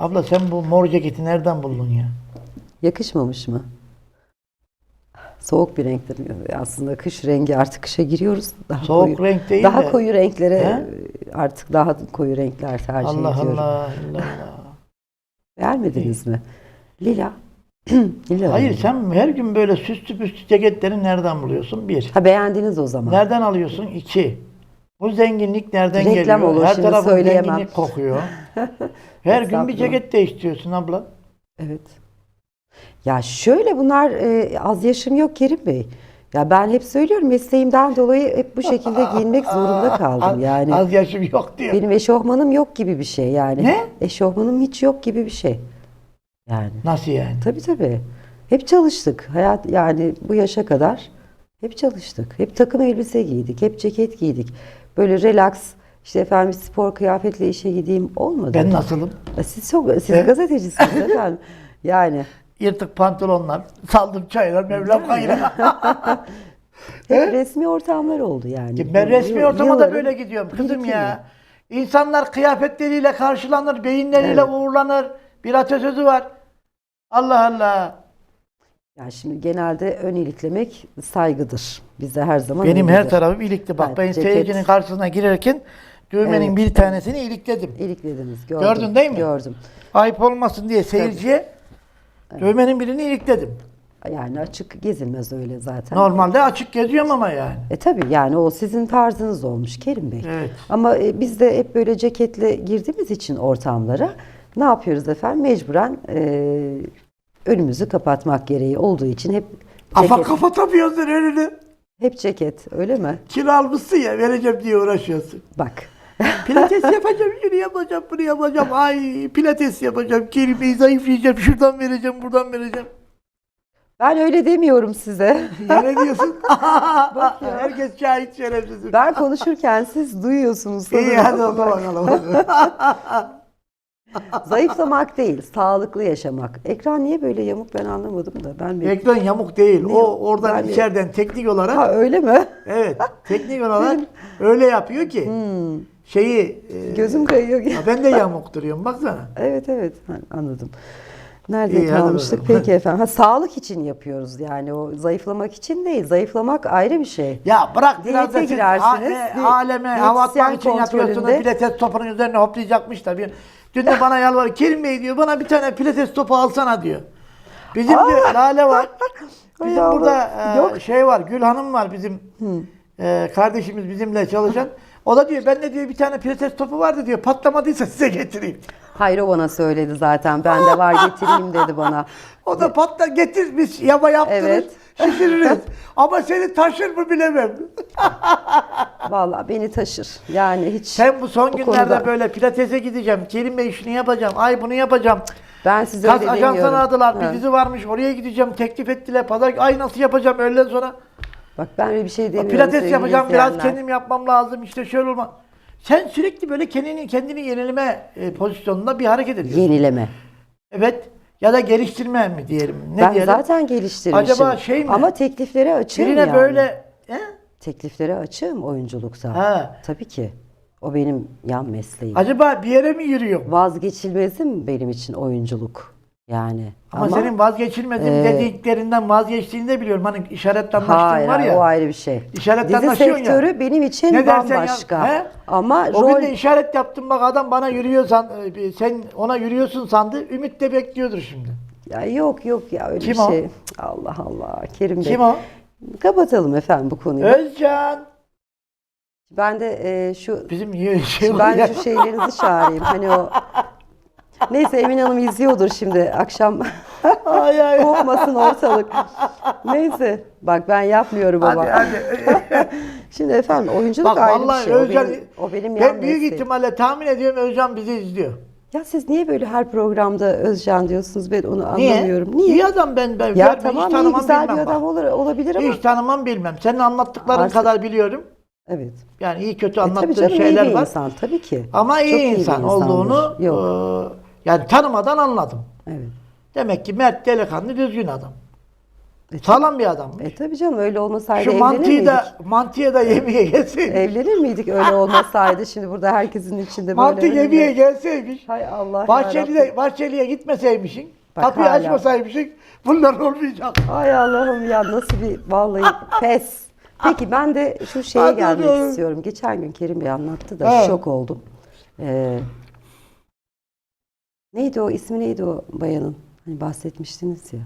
Abla sen bu mor ceketi nereden buldun ya? Yakışmamış mı? Soğuk bir renktir. Aslında kış rengi artık kışa giriyoruz. Daha Soğuk koyu, renk değil Daha de. koyu renklere He? artık daha koyu renkler tercih Allah ediyorum. Allah Allah Allah. Beğenmediniz mi? Lila. Lila. Hayır rengi. sen her gün böyle süslü püslü ceketleri nereden buluyorsun? Bir. Ha beğendiniz o zaman. Nereden alıyorsun? İki. Bu zenginlik nereden Reklam geliyor? olur, Her şimdi tarafın söyleyemem. zenginlik kokuyor. Her gün bir ceket değiştiriyorsun abla. Evet. Ya şöyle bunlar e, az yaşım yok Kerim Bey. Ya ben hep söylüyorum mesleğimden dolayı hep bu şekilde giyinmek zorunda kaldım yani. Az yaşım yok diyor. Benim eşofmanım yok gibi bir şey yani. Ne? Eşofmanım hiç yok gibi bir şey. Yani. Nasıl yani? Tabii tabii. Hep çalıştık. Hayat yani bu yaşa kadar hep çalıştık. Hep takım elbise giydik. Hep ceket giydik. Böyle relax işte efendim spor kıyafetle işe gideyim olmadı. Ben nasılım? Ya Siz çok siz He? gazetecisiniz efendim. Yani Yırtık pantolonlar, saldım çaylar, Mevlam kayra. hep resmi ortamlar oldu yani. ben resmi ortama da böyle gidiyorum kızım ya. İnsanlar kıyafetleriyle karşılanır, beyinleriyle Evet. uğurlanır. Bir atasözü var. Allah Allah. Yani şimdi genelde ön iliklemek saygıdır. Bizde her zaman Benim her öyledir. tarafım ilikti. Bak Evet, ben ceket. seyircinin karşısına girerken düğmenin Evet. bir tanesini ilikledim. İliklediniz. Gördüm. Gördün değil mi? Gördüm. Ayıp olmasın diye seyirciye düğmenin birini ilikledim. Yani açık gezilmez öyle zaten. Normalde açık geziyorum ama yani. E tabii yani o sizin tarzınız olmuş Kerim Bey. Evet. Ama e, biz de hep böyle ceketle girdiğimiz için ortamlara ne yapıyoruz efendim? Mecburen e, önümüzü kapatmak gereği olduğu için hep Ama ceket, kapatamıyorsun önünü. hep ceket öyle mi? Kilo almışsın ya vereceğim diye uğraşıyorsun. Bak. Pilates yapacağım, şunu yapacağım, bunu yapacağım. Ay pilates yapacağım, kelimeyi zayıflayacağım, şuradan vereceğim, buradan vereceğim. Ben öyle demiyorum size. Ya ne diyorsun? Herkes şahit şerefsizim. Ben konuşurken siz duyuyorsunuz. İyi sanırım. hadi ona bakalım. Zayıflamak değil, sağlıklı yaşamak. Ekran niye böyle yamuk ben anlamadım da. Ben bir... Ekran yamuk değil. Ne? O oradan Yani- içeriden teknik olarak Ha öyle mi? evet teknik olarak öyle yapıyor ki şeyi e, Hmm. Gözüm kayıyor. ya ben de yamuk duruyorum baksana. Evet evet Ha, anladım. Nerede İyi, kalmıştık peki efendim? Ha, sağlık için yapıyoruz yani o zayıflamak için değil. Zayıflamak ayrı bir şey. Ya bırak biraz da girersiniz, a- e, bir aleme hava atmak için yapıyorsunuz. kontrolünde- Pilates topunun üzerine hoplayacakmış da. Bir, dün de bana yalvarıyor. Kerim Bey diyor bana bir tane pilates topu alsana diyor. Bizim diyor Lale var. Bizim Ay burada e, Yok. şey var Gül Hanım var bizim e, kardeşimiz bizimle çalışan. O da diyor ben de diyor bir tane pilates topu vardı diyor patlamadıysa size getireyim. Hayır o bana söyledi zaten. Ben de var getireyim dedi bana. O da patla getir biz yaba yaptırır Evet. şişiririz. Ama seni taşır mı bilemem. Vallahi beni taşır. Yani hiç Sen bu son günlerde konuda- böyle pilatese gideceğim. Kerim Bey şunu yapacağım. Ay bunu yapacağım. ben size Kas öyle demiyorum. aradılar. Ha. Bir dizi varmış. Oraya gideceğim. Teklif ettiler. Pazar ay nasıl yapacağım öğleden sonra. Bak ben öyle bir şey demiyorum. Pilates sevgili yapacağım. Biraz izleyenler. kendim yapmam lazım. İşte şöyle olma. Sen sürekli böyle kendini kendini yenileme e, pozisyonunda bir hareket ediyorsun. Yenileme. Evet. Ya da geliştirme mi diyelim. Ne ben diyelim? zaten geliştirmişim. Acaba şey mi? Ama tekliflere açığım Birine yani. böyle? Tekliflere açığım oyunculukta. Ha. Tabii ki. O benim yan mesleğim. Acaba bir yere mi yürüyor? Vazgeçilmezim benim için oyunculuk. Yani. Ama, senin vazgeçilmezim e, dediklerinden vazgeçtiğini de biliyorum. Hani anlaştığın Hayır, var ya. o ayrı bir şey. İşaretten Dizi anlaşıyorsun ya. sektörü benim için Ne bambaşka. yap. He? Ama O rol gün de işaret yaptım bak adam bana yürüyor san, e, sen ona yürüyorsun sandı. Ümit de bekliyordur şimdi. ya yok yok ya öyle Kim bir o? şey. Allah Allah. Kerim Bey. Kim o? Kapatalım efendim bu konuyu. Özcan. Ben de e, şu Bizim y- şey ben ya. şu şeylerinizi çağırayım. Hani o Neyse Emin Hanım izliyordur şimdi akşam Ay ay. kopmasın ortalık. Neyse bak ben yapmıyorum ama. Hadi hadi. Şimdi efendim oyunculuk Bak ayrı bir şey. O Özcan benim, o benim ben büyük mesleğim. ihtimalle tahmin ediyorum Özcan bizi izliyor. Ya siz niye böyle her programda Özcan diyorsunuz ben onu Niye? anlamıyorum. Niye? İyi adam ben. ben Ya ben tamam hiç iyi tanımam güzel bilmem bir adam olur, olabilir ama. Hiç tanımam bilmem. Senin anlattıkların Artık- kadar biliyorum. Evet. Yani iyi kötü E, anlattığın canım iyi şeyler bir var. insan tabii ki. Ama iyi Çok insan insandır. olduğunu Yok. e, yani tanımadan anladım. Evet. Demek ki Mert delikanlı düzgün adam. Sağlam bir adam. E tabii canım öyle olmasaydı Şu evlenir mantıyı miydik? da mantıyı da yemeye gelseymiş. Evlenir miydik öyle olmasaydı? Şimdi burada herkesin içinde böyle Mantı önünde- yemeye gelseymiş. Hay Allah Bahçeli'de, yarabbim. Bahçeli'ye gitmeseymişsin. Bak kapıyı hala. açmasaymışsın. Bunlar olmayacak. Ay Allah'ım ya nasıl bir vallahi pes. Peki ben de şu şeye Hadi gelmek istiyorum. Geçen gün Kerim Bey anlattı da He. şok oldum. Ee, neydi o ismi neydi o bayanın? Hani bahsetmiştiniz ya.